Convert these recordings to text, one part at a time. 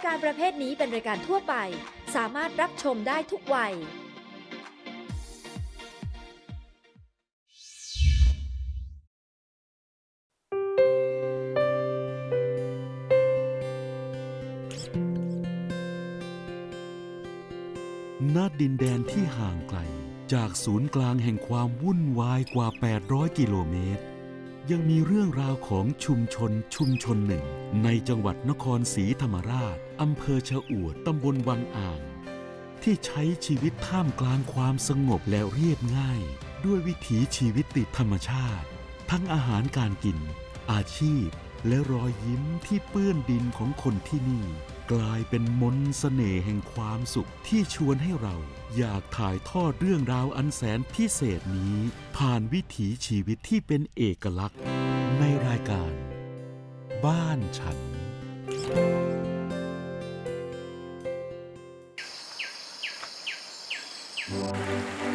ายการประเภทนี้เป็นรายการทั่วไป สามารถรับชมได้ทุกวัย ณดินแดนที่ห่างไกล จากศูนย์กลางแห่งความวุ่นวายกว่า 800 กิโลเมตร ยังมีเรื่องราวของชุมชนชุมชนหนึ่ง ในจังหวัดนครศรีธรรมราช อำเภอชะอวด ตำบลวังอ่าง ที่ใช้ชีวิตท่ามกลางความสงบและเรียบง่าย ด้วยวิถีชีวิตติดธรรมชาติ ทั้งอาหารการกิน อาชีพ และรอยยิ้มที่เปื้อนดินของคนที่นี่ กลายเป็นมนต์เสน่ห์แห่งความสุขที่ชวนให้เราอยากถ่ายทอดเรื่องราวอันแสนพิเศษนี้ ผ่านวิถีชีวิตที่เป็นเอกลักษณ์ ในรายการ บ้านฉันส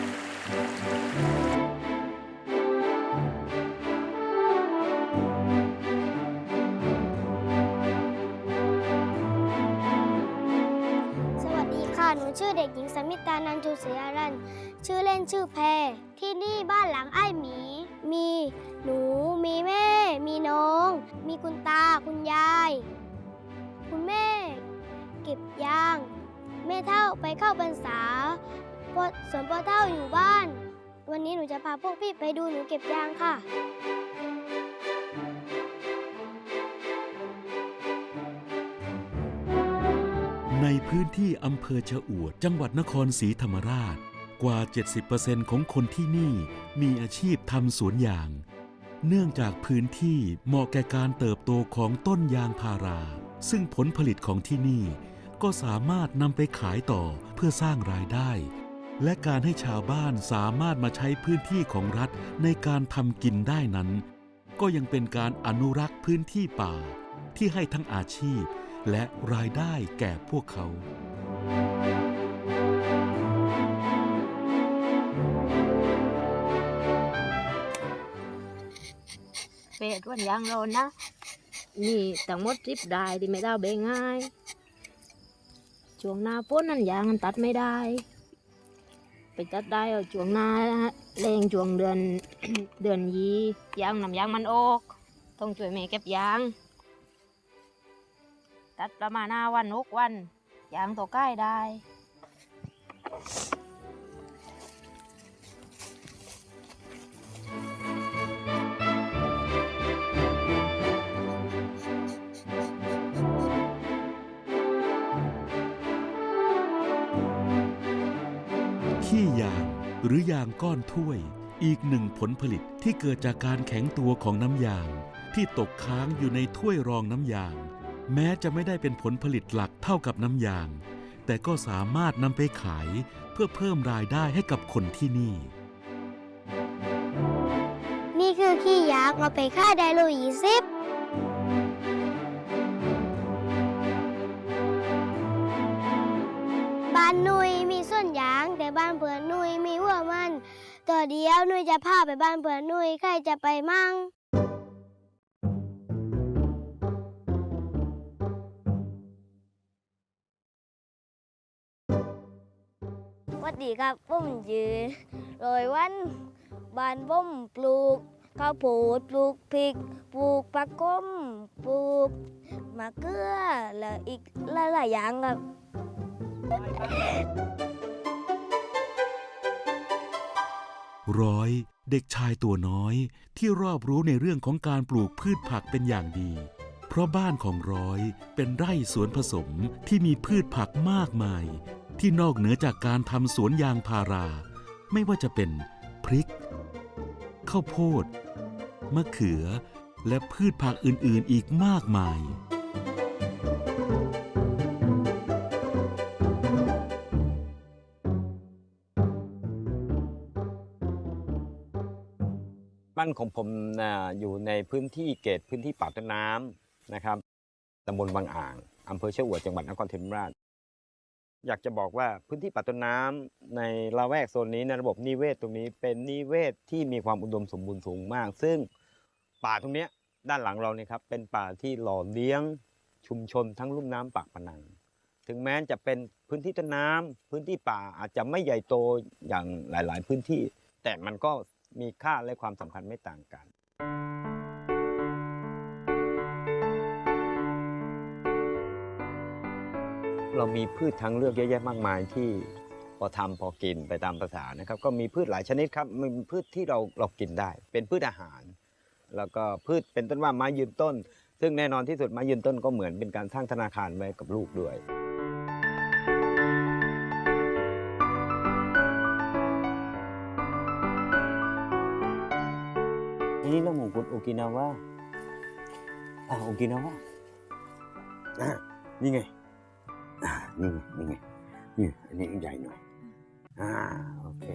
งสมิตานันทูเสียรัน ชื่อเล่นชื่อแพร ที่นี่บ้านหลังไอ้หมี มีหนู มีแม่ มีน้อง มีคุณตา คุณยาย คุณแม่ เก็บยาง แม่เท่าไปเข้าพรรษาส่วนพ่อเท่าอยู่บ้าน วันนี้หนูจะพาพวกพี่ไปดูหนูเก็บยางค่ะ ในพื้นที่อำเภอชะอวด จังหวัดนครศรีธรรมราช กว่า 70%ของคนที่นี่มีอาชีพทำสวนยาง เนื่องจากพื้นที่เหมาะแก่การเติบโตของต้นยางพารา ซึ่งผลผลิตของที่นี่ ก็สามารถนำไปขายต่อเพื่อสร้างรายได้ และการให้ชาวบ้านสามารถมาใช้พื้นที่ของรัฐในการทำกินได้นั้น ก็ยังเป็นการอนุรักษ์พื้นที่ป่า ที่ให้ทั้งอาชีพ และรายได้แก่พวกเขา เป็ดวันยางเรานะ นี่ทั้งหมดทริปได้ที่ไม่ได้เบงง่าย ช่วงหน้าฝนนั้นยางมันตัดไม่ได้ ไปตัดได้เอาช่วงหน้าแรงช่วงเดือน เดือนยียางนำยางมันออก ต้องช่วยแม่เก็บยาง ตัดประมาณห้าวันหกวันยางตัวใกล้ได้ขี้ยางหรือยางก้อนถ้วย อีกหนึ่งผลผลิตที่เกิดจากการแข็งตัวของน้ำยาง ที่ตกค้างอยู่ในถ้วยรองน้ำยาง แม้จะไม่ได้เป็นผลผลิตหลักเท่ากับน้ำยาง แต่ก็สามารถนำไปขายเพื่อเพิ่มรายได้ให้กับคนที่นี่ นี่คือขี้ยางเอาไปค่าไดโลยี่สิบบ้านนุยมีส่วนยางแต่บ้านเผื่อนุยมีหัวมันตัวเดียวนุยจะพาไปบ้านเผื่อนุยใครจะไปมั่ง วัสดีครับผมยืนโรยวันบ้านผมปลูกข้าวโพดปลูกพริก ปลูกผักก้มปลูกมะเขือแล้วอีกหลายๆอย่างครับ ร้อยเด็กชายตัวน้อยที่รอบรู้ในเรื่องของการปลูกพืชผักเป็นอย่างดี เพราะบ้านของร้อยเป็นไร่สวนผสมที่มีพืชผักมากมาย ที่นอกเหนือจากการทำสวนยางพารา ไม่ว่าจะเป็นพริก ข้าวโพด มะเขือ และพืชผักอื่นๆอีกมากมาย บ้านของผมนะอยู่ในพื้นที่เกตพื้นที่ป่าต้นน้ำนะครับตำบลบางอ่างอำเภอเชียงอวดจังหวัดนครศรีธรรมราช อยากจะบอกว่าพื้นที่ป่าต้นน้ำในละแวกโซนนี้ในระบบนิเวศตรงนี้เป็นนิเวศที่มีความอุดมสมบูรณ์สูงมาก ซึ่งป่าตรงนี้ด้านหลังเราเนี่ยครับเป็นป่าที่หล่อเลี้ยงชุมชนทั้งลุ่มน้ำปากพนัง ถึงแม้จะเป็นพื้นที่ต้นน้ำพื้นที่ป่าอาจจะไม่ใหญ่โตอย่างหลาย ๆ พื้นที่ แต่มันก็มีค่าและความสำคัญไม่ต่างกัน เรามีพืชทางเลือกเยอะแยะมากมายที่พอทำพอกินไปตามภาษานะครับ ก็มีพืชหลายชนิดครับมีพืชที่เราเรากินได้ เป็นพืชอาหาร แล้วก็พืชเป็นต้นว่าไม้ยืนต้น ซึ่งแน่นอนที่สุดไม้ยืนต้นก็เหมือนเป็นการสร้างธนาคารไว้กับลูกด้วยอันนี้เรื่องของคุณโอกินาวะอ่าโอกินาว่านี่ไง นี่ไงนี่ไงนี่อันนี้ใหญ่หน่อยอ่าโอเค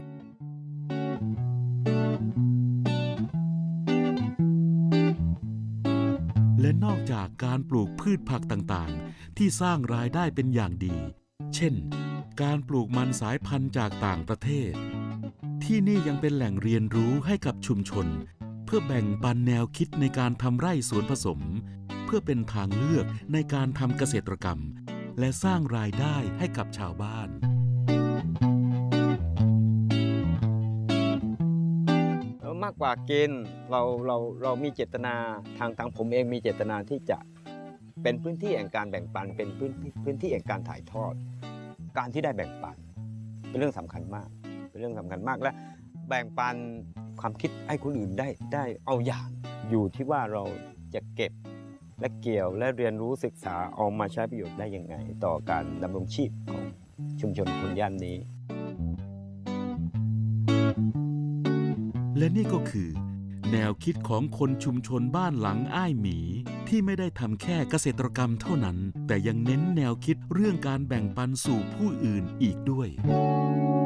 และนอกจากการปลูกพืชผักต่างๆ ที่สร้างรายได้เป็นอย่างดี เช่น การปลูกมันสายพันธุ์จากต่างประเทศ ที่นี่ยังเป็นแหล่งเรียนรู้ให้กับชุมชน เพื่อแบ่งปันแนวคิดในการทำไร่สวนผสม เพื่อเป็นทางเลือกในการทำเกษตรกรรม และสร้างรายได้ให้กับชาวบ้าน มากกว่ากินเราเราเรามีเจตนาทางทางผมเองมีเจตนาที่จะเป็นพื้นที่แห่งการแบ่งปัน เป็นพื้นที่พื้นที่แห่งการถ่ายทอด การที่ได้แบ่งปัน เป็นเรื่องสำคัญมาก เป็นเรื่องสำคัญมากและแบ่งปันความคิดให้คนอื่นได้ได้เอาอย่างอยู่ที่ว่าเราจะเก็บ และเกี่ยวและเรียนรู้ศึกษาเอามาใช้ประโยชน์ได้ยังไง ต่อการดำรงชีพของชุมชนคนย่านนี้ และนี่ก็คือ แนวคิดของคนชุมชนบ้านหลังอ้ายหมี ที่ไม่ได้ทำแค่เกษตรกรรมเท่านั้น แต่ยังเน้นแนวคิดเรื่องการแบ่งปันสู่ผู้อื่นอีกด้วย「